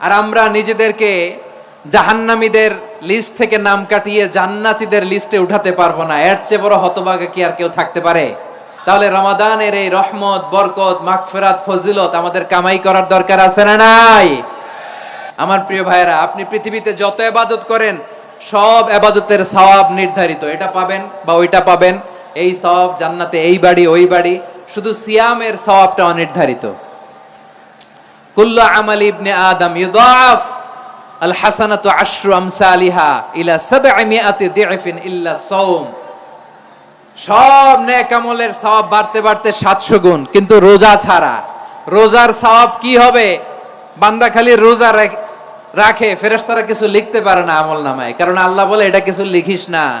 আর আমরা নিজেদেরকে জাহান্নামীদের লিস্ট থেকে নাম কাটিয়ে জান্নাতিদের লিস্টে উঠাতে পারব না। এর চেয়ে বড় হতভাগে কি আর কেউ থাকতে পারে? তাহলে রমাদানের এই রহমত, বরকত, মাগফিরাত, ফজিলত আমাদের কামাই করার দরকার আছে না নাই? আমার প্রিয় ভাইয়েরা, আপনি পৃথিবীতে যত এবাদত করেন, সব এবাদতের সওয়াব নির্ধারিত। এটা পাবেন বা ওইটা পাবেন। এই সওয়াব জান্নাতে এই বাড়ি, ওই বাড়ি। শুধু সিয়ামের সওয়াবটা অনির্ধারিত। কুল্লু আমাল ইবনে আদম ইউদাফ, আল আশরু আমসালিহা ইলা ইল্লা সব নেক আমলের সওয়াব বাড়তে বাড়তে 700 গুণ, কিন্তু রোজা ছাড়া। রোজার সওয়াব কি হবে? বান্দা খালি রোজা রাখ- ফেরেশতারা কিছু লিখতে পারে না আমল নামায়। কারণ আল্লাহ বলে, এটা কিছু লিখিস না।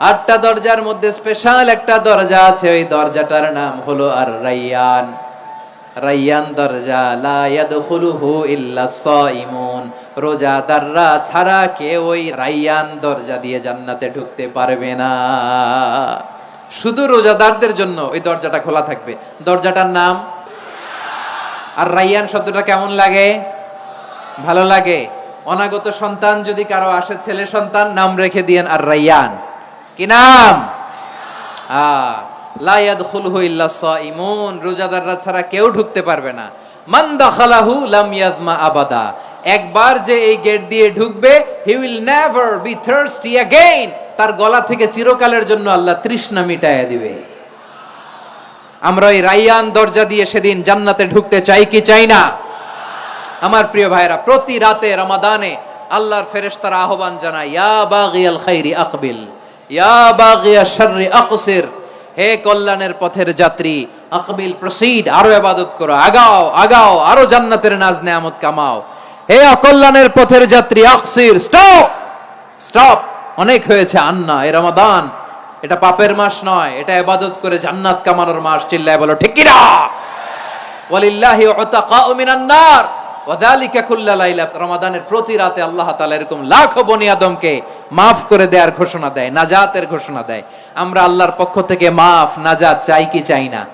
আটটা দরজার মধ্যে স্পেশাল একটা দরজা আছে, ওই দরজাটার নাম হলো আর রাইয়ান। রাইয়ান দরজা, লা ইয়াদখুলুহু ইল্লা সাইমুন রোজাদাররা ছাড়া কেউ ওই রাইয়ান দরজা দিয়ে জান্নাতে ঢুকতে পারবে না। শুধু রোজাদারদের জন্য ওই দরজাটা খোলা থাকবে। দরজাটার নাম? আর রাইয়ান শব্দটা কেমন লাগে? ভালো লাগে। অনাগত সন্তান যদি কারও আসে, ছেলে সন্তান, নাম রেখে দিয়েন আর রাইয়ান। কি নাম আহ লা ইয়াদখুলহু ইল্লা সাইমুন রোজাদাররা ছাড়া কেউ ঢুকতে পারবে না মান দাখালাহু লাম ইয়াজমা আবাদা একবার যে এই গেট দিয়ে ঢুকবে he will never be thirsty again তার গলা থেকে চিরকালের জন্য আল্লাহ তৃষ্ণা মিটায়া দিবে আমরা ওই রাইয়ান দরজা দিয়ে সেদিন জান্নাতে ঢুকতে চাই কি চাই না আমার প্রিয় ভাইরা প্রতি রাতে রমাদানে আল্লাহর ফেরেশতারা আহ্বান জানায় ইয়া বাগিয়াল খাইরি আকবিল হে কল্যাণের পথের যাত্রী, আকবিল প্রসিড আরও ইবাদত করো, আগাও আগাও, আরও জান্নাতের নাজ নেয়ামত কামাও। হে অকল্যাণের পথের যাত্রী, আকসির, স্টপ! স্টপ! অনেক হয়েছে আন্না, এ রমাদান। এটা পাপের মাস নয়, এটা ইবাদত করে জান্নাত কামানোর মাস, চিল্লায় বলো, ঠিক কি না ওয়ালিল্লাহি উতাকাউ মিনান নার। রমাদানের প্রতি রাতে আল্লাহ তাআলা এরকম লাখো বনি আদমকে মাফ করে দেওয়ার ঘোষণা দেয়, নাজাতের ঘোষণা দেয়। আমরা আল্লাহর পক্ষ থেকে মাফ, নাজাত চাই কি চাই না?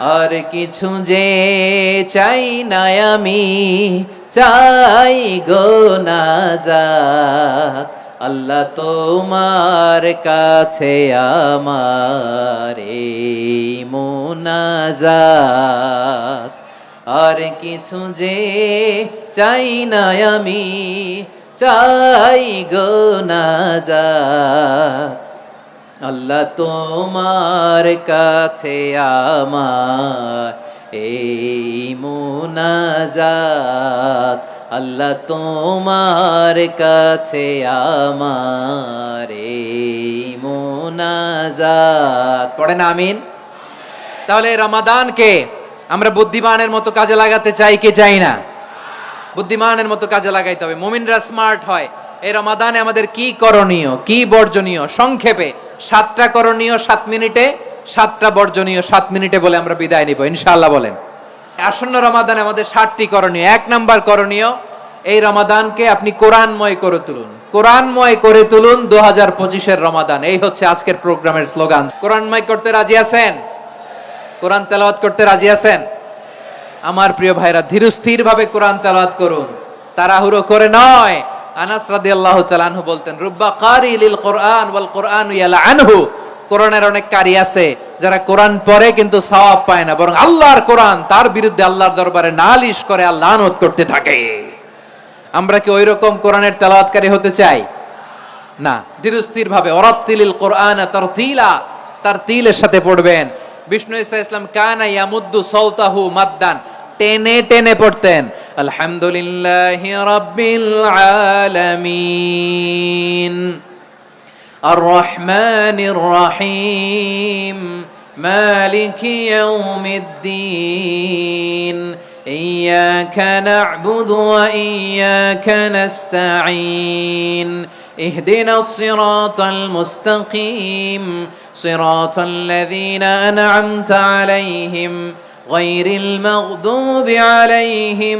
আর কিছু যে চাই না আমি, চাই গো নাজাত। আল্লাহ তোমার কাছে আমার এই মোনাজাত। আর কিছু যে চাই না আমি, চাই গো নাজাত আল্লাহ তোমার কাছে আমার এই মুনাজাত। আল্লাহ তোমার কাছে আমার এই মুনাজাত। পড়েন আমিন। তাহলে রমাদানকে আমরা বুদ্ধিমানের মতো কাজে লাগাতে চাই কে চাই না? বুদ্ধিমানের মতো কাজে লাগাইতে হবে। মুমিনরা স্মার্ট হয়। এই রমাদানে আমাদের কি করণীয়? কি বর্জনীয়? সংক্ষেপে, সাতটা করণীয় সাত মিনিটে, সাতটা বর্জনীয় সাত মিনিটে বলে আমরা বিদায় নিব ইনশাল্লাহ বলেন। আসন্ন রমাদানে আমাদের সাতটি করণীয়। এক নাম্বার করণীয়, এই রমাদানকে আপনি কোরআনময় করে তুলুন। কোরআনময় করে তুলুন দু হাজার পঁচিশের রমাদান। এই হচ্ছে আজকের প্রোগ্রামের স্লোগান। কোরআনময় করতে রাজি আছেন? কোরআন তেলাওয়াত করতে রাজি আছেন? আমার প্রিয় ভাইরা ধীরস্থির ভাবে কোরআন তেলাওয়াত করুন। তাড়াহুড়ো করে নয়। আনাস রাদিয়াল্লাহু তাআলা আনহু বলতেন, রুব্বা কারি লিল কোরআন ওয়াল কোরআন ইয়ালা আনহু কোরআনের অনেক কারি আছে, যারা কোরআন পড়ে কিন্তু সওয়াব পায় না, বরং আল্লাহর কোরআন, তার বিরুদ্ধে আল্লাহর দরবারে নালিশ করে আল্লাহ আনত করতে থাকে। আমরা কি ওই রকম কোরআনের তেলাওয়াতকারী হতে চাই? না। ধীরস্থির ভাবে অরাত্তিলিল কোরআন তার তিলা তার তিলের সাথে পড়বেন। বিষ্ণু ইসা ইসলাম কানা ইয়ামুদ্দু সৌতাহু মাদ্দান টেনে টেনে পড়তেন আলহামদুলিল্লাহ রাব্বিল আলামিন الرحمن الرحيم مالك يوم الدين إياك نعبد وإياك نستعين اهدنا الصراط المستقيم صراط الذين أنعمت عليهم غير المغضوب عليهم